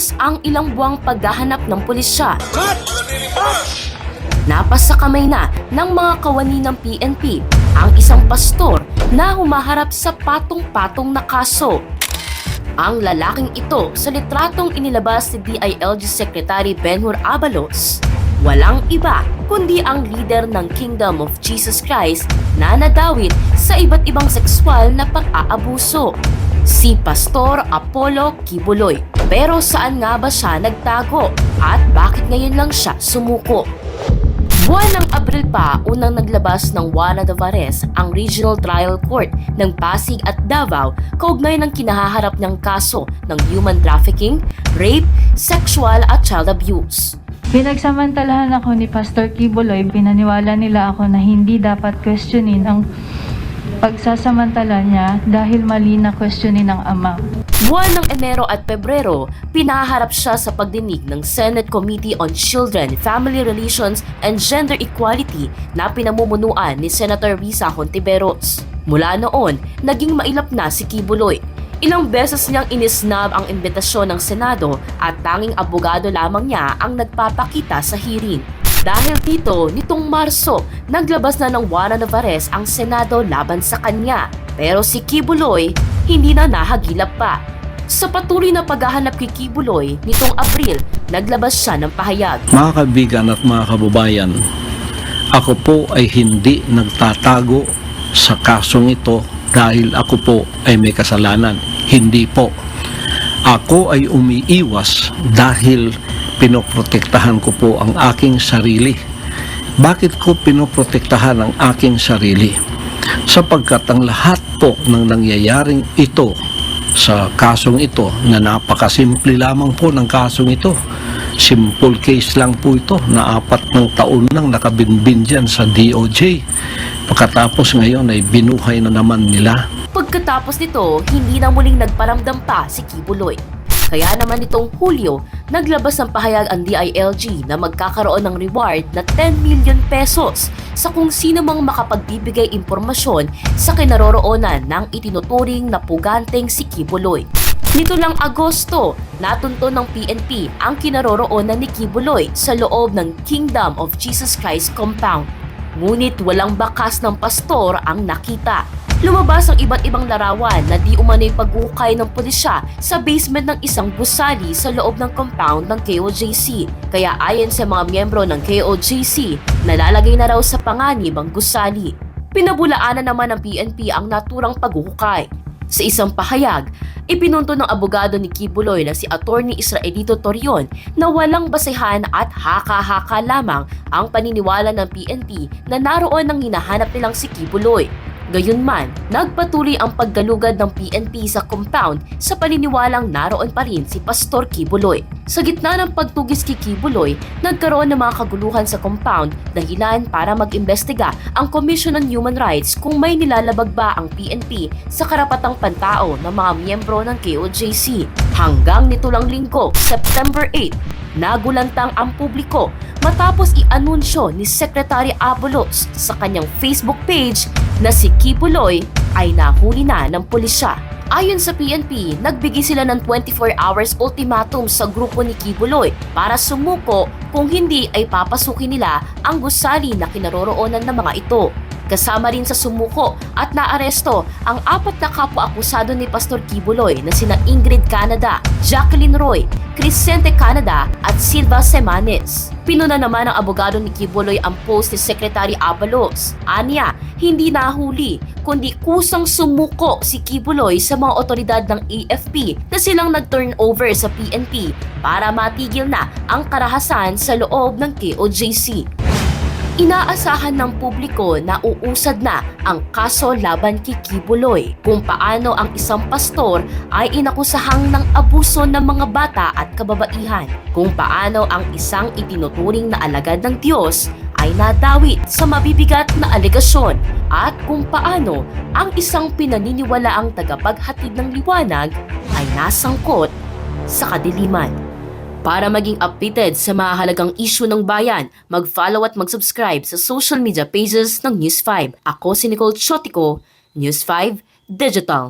Matapos ang ilang buwang paghahanap ng pulisya, napasa kamay na ng mga kawani ng PNP ang isang pastor na humaharap sa patong-patong na kaso. Ang lalaking ito sa litratong inilabas ni DILG Secretary Benhur Abalos, walang iba kundi ang leader ng Kingdom of Jesus Christ na nadawit sa iba't ibang sexual na pang-aabuso. Si Pastor Apollo Kibuloy. Pero saan nga ba siya nagtago? At bakit ngayon lang siya sumuko? Buwan ng Abril pa, unang naglabas ng Juana de Vares ang Regional Trial Court ng Pasig at Davao kaugnay ng kinahaharap niyang kaso ng human trafficking, rape, sexual at child abuse. Pinagsamantalahan ako ni Pastor Kibuloy, pinaniwala nila ako na hindi dapat questionin ang pagsasamantala niya dahil mali na questionin ng ama. Buwan ng Enero at Pebrero, pinaharap siya sa pagdinig ng Senate Committee on Children, Family Relations and Gender Equality na pinamumunuan ni Senator Risa Hontiveros. Mula noon, naging mailap na si Kibuloy. Ilang beses niyang inisnab ang imbitasyon ng Senado at tanging abogado lamang niya ang nagpapakita sa hearing. Dahil dito, nitong Marso, naglabas na ng Juana Navarez ang Senado laban sa kanya. Pero si Kibuloy, hindi na nahagilap pa. Sa patuloy na paghahanap kay Kibuloy, nitong Abril, naglabas siya ng pahayag. Mga kaibigan at mga kababayan, ako po ay hindi nagtatago sa kasong ito dahil ako po ay may kasalanan. Hindi po. Ako ay umiiwas dahil pinoprotektahan ko po ang aking sarili. Bakit ko pinoprotektahan ang aking sarili? Sapagkat ang lahat po ng nangyayaring ito sa kasong ito na napakasimple lamang po ng kasong ito. Simple case lang po ito na apat ng taon nang nakabinbin dyan sa DOJ. Pagkatapos ngayon ay binuhay na naman nila. Pagkatapos nito, hindi na muling nagparamdam pa si Kibuloy. Kaya naman nitong Hulyo, naglabas ng pahayag ang DILG na magkakaroon ng reward na 10 million pesos sa kung sino mang makapagbibigay impormasyon sa kinaroroonan ng itinuturing na puganteng si Kibuloy. Nito lang Agosto, natunto ng PNP ang kinaroroonan ni Kibuloy sa loob ng Kingdom of Jesus Christ compound. Ngunit walang bakas ng pastor ang nakita. Lumabas ang iba't ibang larawan na di umano'y pagukay ng pulisya sa basement ng isang gusali sa loob ng compound ng KOJC. Kaya ayon sa mga miyembro ng KOJC, nalalagay na raw sa panganib ang gusali. Pinabulaanan naman ng PNP ang naturang paghuhukay. Sa isang pahayag, ipinunto ng abogado ni Kibuloy na si Attorney Israelito Torion na walang basehan at haka-haka lamang ang paniniwala ng PNP na naroon ang hinahanap nilang si Kibuloy. Gayunman, nagpatuloy ang paggalugad ng PNP sa compound sa paniniwalang naroon pa rin si Pastor Kibuloy. Sa gitna ng pagtugis kay Kibuloy, nagkaroon ng mga kaguluhan sa compound dahilan para mag-imbestiga ang Commission on Human Rights kung may nilalabag ba ang PNP sa karapatang pantao ng mga miyembro ng KOJC. Hanggang nito lang linggo, September 8, nagulantang ang publiko matapos i-anunsyo ni Secretary Abulos sa kanyang Facebook page na si Kibuloy ay nahuli na ng pulisya. Ayon sa PNP, nagbigay sila ng 24 hours ultimatum sa grupo ni Kibuloy para sumuko kung hindi ay papasukin nila ang gusali na kinaroroonan ng mga ito. Kasama rin sa sumuko at naaresto ang apat na kapwa-akusado ni Pastor Kibuloy na sina Ingrid Canada, Jacqueline Roy, Crisente Canada at Silva Semanes. Pinuna naman ng abogado ni Kibuloy ang post ni Secretary Abalos. Anya, hindi nahuli, kundi kusang sumuko si Kibuloy sa mga otoridad ng AFP na silang nag-turn over sa PNP para matigil na ang karahasan sa loob ng KOJC. Inaasahan ng publiko na uusad na ang kaso laban kay Kibuloy kung paano ang isang pastor ay inakusahang ng abuso ng mga bata at kababaihan, kung paano ang isang itinuturing na alagad ng Diyos ay nadawit sa mabibigat na alegasyon at kung paano ang isang pinaniniwalaang tagapaghatid ng liwanag ay nasangkot sa kadiliman. Para maging updated sa mga halagang issue ng bayan, mag-follow at mag-subscribe sa social media pages ng News 5. Ako si Nicole Chotico, News 5 Digital.